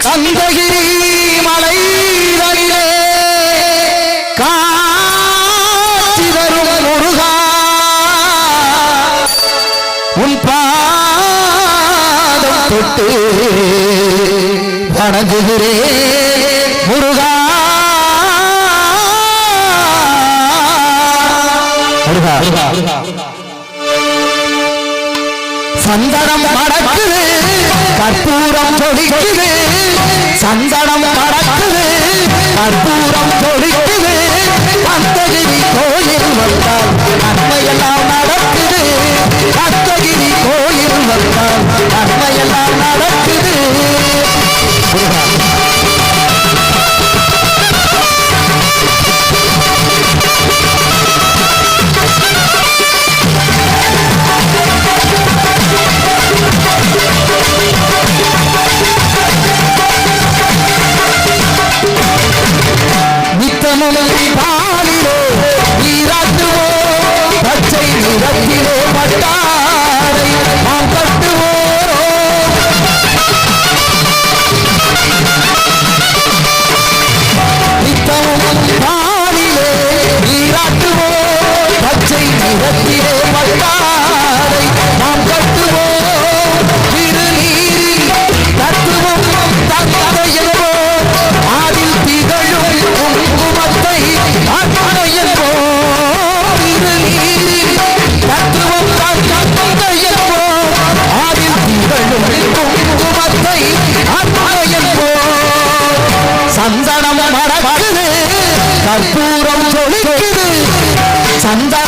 கந்தகிரி மலைதனிலே காட்சி தரும் முருகா உன் பாதம் தொட்டு வணங்குகிறே முருகா முருகா. சந்தனம் மடக்குது. கற்பூரம் தொடிக்குது சந்தனம் பறக்குது. கற்பூரம் தொடிக்குது கந்தகிரி கோயில் வந்தால் நன்மையெல்லாம் சந்தனம் மடக்குது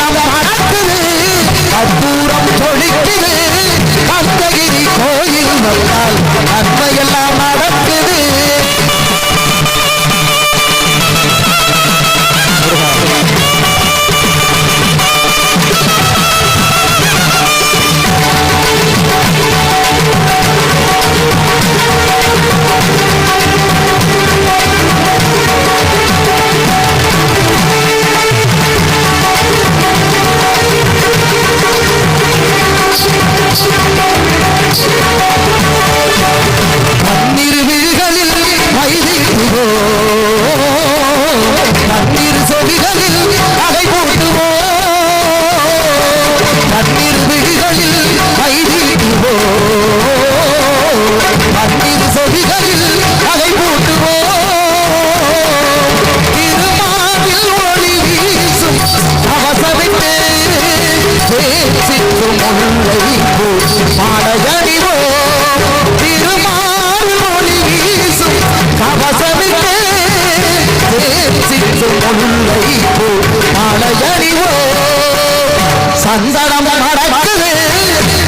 சந்தனம் நடக்குது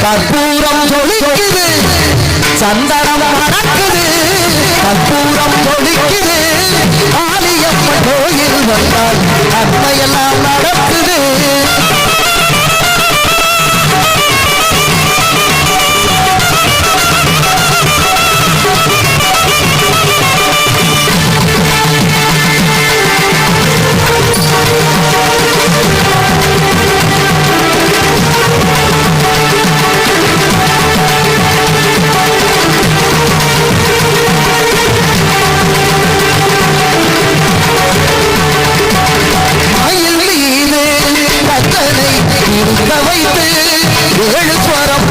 கற்பூரம் தொழிக்குது சந்தனம் நடக்குது கற்பூரம் தொழிக்குது காளியம்மன் கோயில் வந்தால் அன்மையெல்லாம் நடக்குது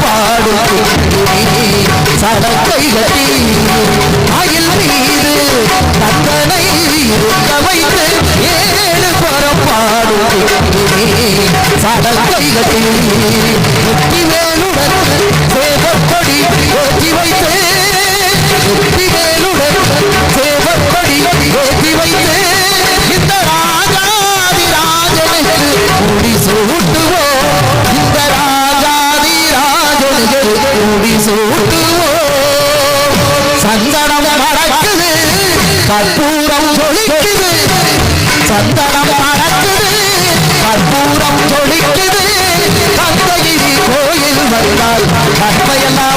பாடும். சடக்கை கட்டி மயில் மீது கத்தனை இருக்க வைத்து ஏழு பாடும் சடக்கை கட்டி முத்தி வேணுடன் சேவப்படி ஏற்றி வைத்து சூட்டுவோம். சந்தனம் மறக்குது. கற்பூரம் சொலிக்குது. சந்தனம் மறக்குது கற்பூரம் சொலிக்குது. கந்தகிரி கோயில் வந்தால் கற்பையெல்லாம்